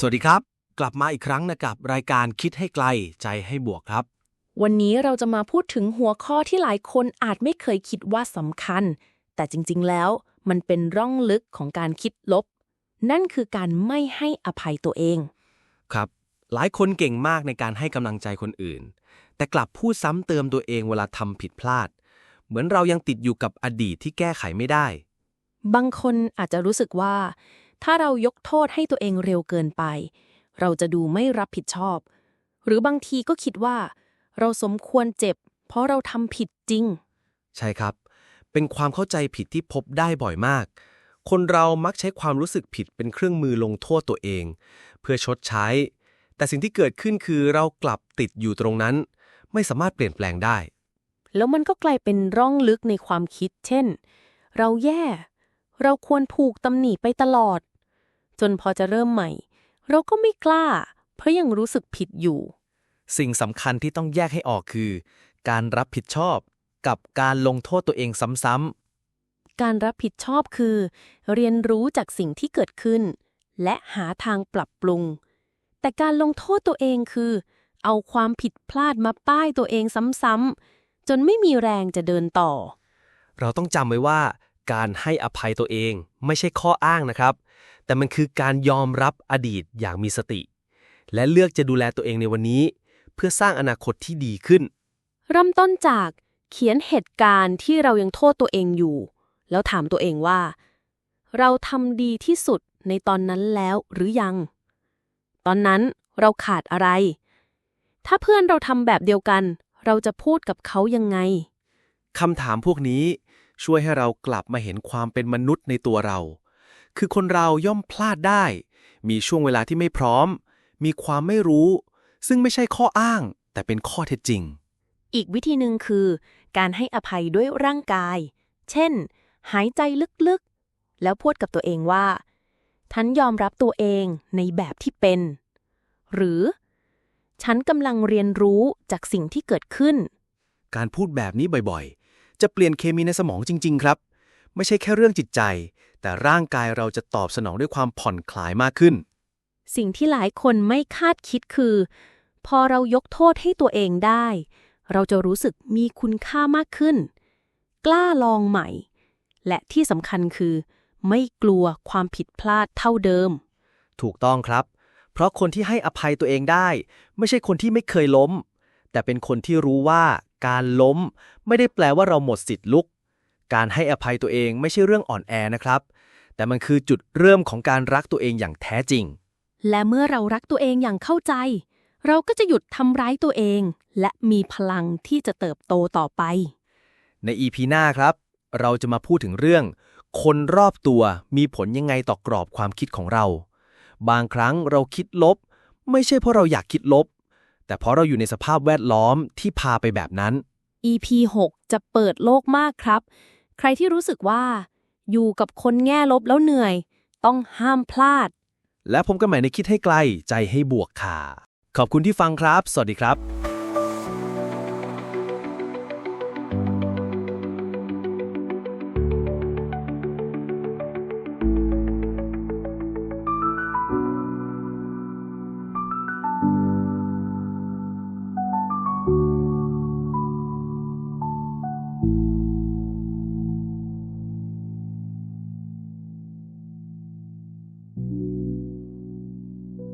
สวัสดีครับ กลับมาอีกครั้งนะกับรายการคิดให้ไกลใจให้บวกครับ วันนี้เราจะมาพูดถึงหัวข้อที่หลายคนอาจไม่เคยคิดว่าสำคัญ แต่จริงๆ แล้วมันเป็นร่องลึกของการคิดลบ นั่นคือการไม่ให้อภัยตัวเอง ครับ หลายคนเก่งมากในการให้กำลังใจคนอื่น แต่กลับพูดซ้ำเติมตัวเองเวลาทำผิดพลาด เหมือนเรายังติดอยู่กับอดีตที่แก้ไขไม่ได้ บางคนอาจจะรู้สึกว่า ถ้าเรายกโทษให้ตัวเองเร็วเกินไป เราจะดูไม่รับผิดชอบ หรือบางทีก็คิดว่า เราสมควรเจ็บ เพราะเราทำผิดจริง ใช่ครับ เป็นความเข้าใจผิดที่พบได้บ่อยมาก คนเรามักใช้ความรู้สึกผิดเป็นเครื่องมือลงโทษตัวเอง เพื่อชดใช้ แต่สิ่งที่เกิดขึ้นคือเรากลับติดอยู่ตรงนั้น ไม่สามารถเปลี่ยนแปลงได้ แล้วมันก็กลายเป็นร่องลึกในความคิด เช่น เราแย่ เราควรผูกตำหนิไปตลอด จนพอจะเริ่มใหม่ เราก็ไม่กล้า เพราะยังรู้สึกผิดอยู่ สิ่งสำคัญที่ต้องแยกให้ออกคือ การรับผิดชอบกับการลงโทษตัวเองซ้ำการรับผิดชอบคือ เรียนรู้จากสิ่งที่เกิดขึ้น และหาทางปรับปรุง แต่การลงโทษตัวเองคือ เอาความผิดพลาดมาป้ายตัวเองซ้ำๆจนไม่มีแรงจะเดินต่อ เราต้องจำไว้ว่า การให้อภัยตัวเองไม่ใช่ข้ออ้างนะครับ แต่มันคือการยอมรับอดีตอย่างมีสติ และเลือกจะดูแลตัวเองในวันนี้ เพื่อสร้างอนาคตที่ดีขึ้น เริ่มต้นจากเขียนเหตุการณ์ที่เรายังโทษตัวเองอยู่ แล้วถามตัวเองว่า เราทำดีที่สุดในตอนนั้นแล้วหรือยัง ตอนนั้นเราขาดอะไร ถ้าเพื่อนเราทำแบบเดียวกัน เราจะพูดกับเขายังไงคำถามพวกนี้ ช่วยให้เรากลับมาเห็นความเป็นมนุษย์ในตัวเรา คือคนเราย่อมพลาดได้ มีช่วงเวลาที่ไม่พร้อม มีความไม่รู้ ซึ่งไม่ใช่ข้ออ้าง แต่เป็นข้อเท็จจริง อีกวิธีหนึ่งคือ การให้อภัยด้วยร่างกาย เช่น หายใจลึกๆ แล้วพูดกับตัวเองว่าฉันยอมรับตัวเองในแบบที่เป็น หรือ ฉันกำลังเรียนรู้จากสิ่งที่เกิดขึ้น การพูดแบบนี้บ่อยๆ จะเปลี่ยนเคมีในสมองจริง ๆ ครับ ไม่ใช่แค่เรื่องจิตใจ แต่ร่างกายเราจะตอบสนองด้วยความผ่อนคลายมากขึ้น สิ่งที่หลายคนไม่คาดคิดคือ พอเรายกโทษให้ตัวเองได้ เราจะรู้สึกมีคุณค่ามากขึ้น กล้าลองใหม่ และที่สำคัญคือ ไม่กลัวความผิดพลาดเท่าเดิม ถูกต้องครับ เพราะคนที่ให้อภัยตัวเองได้ ไม่ใช่คนที่ไม่เคยล้ม แต่เป็นคนที่รู้ว่า การล้ม ไม่ได้แปลว่าเราหมดสิทธิ์ลุก การให้อภัยตัวเองไม่ใช่เรื่องอ่อนแอนะครับ แต่มันคือจุดเริ่มของการรักตัวเองอย่างแท้จริง และเมื่อเรารักตัวเองอย่างเข้าใจ เราก็จะหยุดทำร้ายตัวเอง และมีพลังที่จะเติบโตต่อไป ใน EP หน้าครับ เราจะมาพูดถึงเรื่อง คนรอบตัวมีผลยังไงต่อกรอบความคิดของเรา บางครั้งเราคิดลบ ไม่ใช่เพราะเราอยากคิดลบ แต่เพราะเราอยู่ในสภาพแวดล้อมที่พาไปแบบนั้น EP 6 จะเปิดโลกมากครับ ใครที่รู้สึกว่า อยู่กับคนแง่ลบแล้วเหนื่อย ต้องห้ามพลาด และพบกันใหม่ในคิดให้ไกล ใจให้บวกค่ะ ขอบคุณที่ฟังครับ สวัสดีครับ